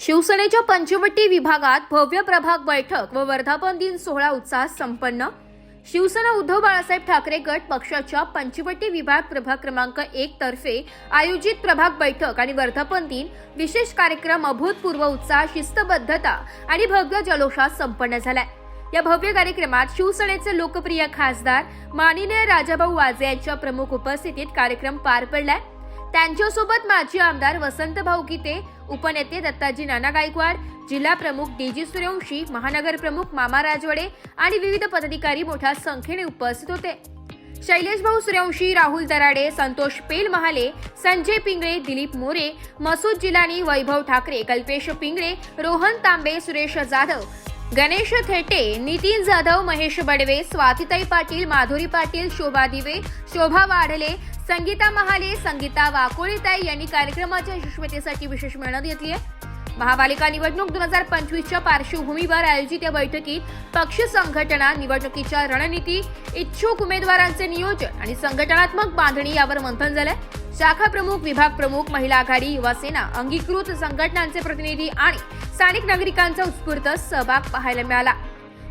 शिवसेनेच्या पंचवटी विभागात भव्य प्रभाग बैठक व वर्धापन दिन सोहळा उत्साहात संपन्न. शिवसेना उद्धव बाळासाहेब ठाकरे गट पक्षाच्या पंचवटी विभाग प्रभाग क्रमांक एक तर्फे आयोजित प्रभाग बैठक आणि वर्धापन दिन विशेष कार्यक्रम अभूतपूर्व उत्साह शिस्तबद्धता आणि भव्य जलोषात संपन्न झालाय. या भव्य कार्यक्रमात शिवसेनेचे लोकप्रिय खासदार माननीय राजाभाऊ वाजे यांच्या प्रमुख उपस्थितीत कार्यक्रम पार पडलाय. त्यांच्यासोबत माजी आमदार वसंत भाऊ गीते उपनेते दत्ताजी नाना गायकवाड जिल्हा प्रमुख डीजी सूर्यवंशी महानगर प्रमुख मामा राजवडे आणि विविध पदाधिकारी मोठ्या संख्येने उपस्थित होते. शैलेश भाऊ सूर्यवंशी राहुल दराडे संतोष पेल महाले संजय पिंगळे दिलीप मोरे मसूद जिलानी वैभव ठाकरे कल्पेश पिंगळे रोहन तांबे सुरेश जाधव गणेश थेटे नितीन जाधव महेश बडवे स्वातिताई पाटील माधुरी पाटील शोभा दिवे शोभा वाढले संगीता महाले संगीता वाकोळीताई यांनी कार्यक्रमाच्या यशस्वतेसाठी विशेष मेहनत घेतली आहे. महापालिका निवडणूक दोन हजार पंचवीसच्या पार्श्वभूमीवर आयोजित या बैठकीत पक्ष संघटना निवडणुकीच्या रणनीती इच्छुक उमेदवारांचे नियोजन आणि संघटनात्मक बांधणी यावर मंथन झालंय. शाखा प्रमुख विभाग प्रमुख महिला आघाडी युवा सेना अंगीकृत संघटनांचे प्रतिनिधी आणि स्थानिक नागरिकांचा उत्स्फूर्त सहभाग पाहायला मिळाला.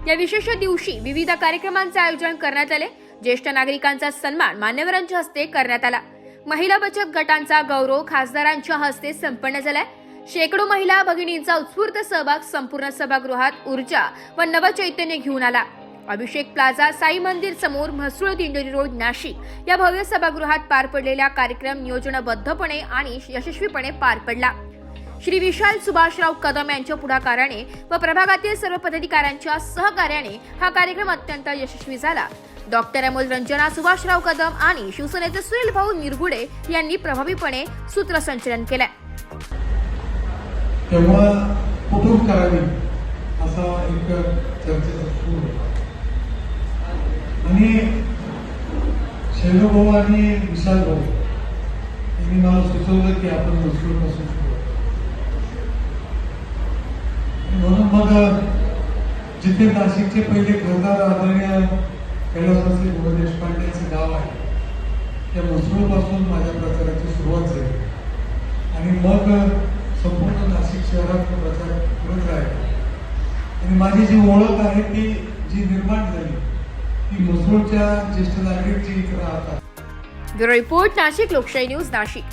या विशेष दिवशी विविध कार्यक्रमांचे आयोजन करण्यात आले. ज्येष्ठ नागरिकांचा सन्मान मान्यवरांच्या हस्ते करण्यात आला. महिला बचत गटांचा गौरव खासदारांच्या हस्ते संपन्न झालाय. शेकडो महिला भगिनींचा उत्स्फूर्त सहभाग संपूर्ण सभागृहात ऊर्जा व नवचैतन्य घेऊन आला. अभिषेक प्लाझा साई मंदिर समोर म्हसूळ दिंडोरी रोड नाशिक. या भव्य सभागृहात पार पडलेला कार्यक्रम नियोजनबद्धपणे आणि यशस्वीपणे पार पडला. श्री विशाल सुभाषराव कदम यांच्या पुढाकाराने व प्रभागातील सर्व पदाधिकाऱ्यांच्या सहकार्याने हा कार्यक्रम अत्यंत यशस्वी झाला. डॉक्टर अमोल रंजना सुभाषराव कदम आणि शिवसेनेचे सुनील भाऊ निरगुडे यांनी प्रभावीपणे सूत्रसंचलन केलंय. तेव्हा कुठून करावी असा एक चर्चेचा सूर होता. आणि शैलभाऊ आणि विशाल भाऊ यांनी मला सुचवलं की आपण पासून म्हणून मग जिथे नाशिकचे पहिले खासदार आदरणीय कैलासवासी गुरु देशपांडेचं गाव आहे त्या मसरूळपासून माझ्या प्रचाराची सुरुवात झाली. आणि मग संपूर्ण नाशिक शहरात प्रचार करत राहिला. आणि माझी जी ओळख आहे ती जी निर्माण झाली ती मसरूळच्या ज्येष्ठ नागरिक जी इथे राहतात. ब्युरो रिपोर्ट नाशिक लोकशाही न्यूज नाशिक.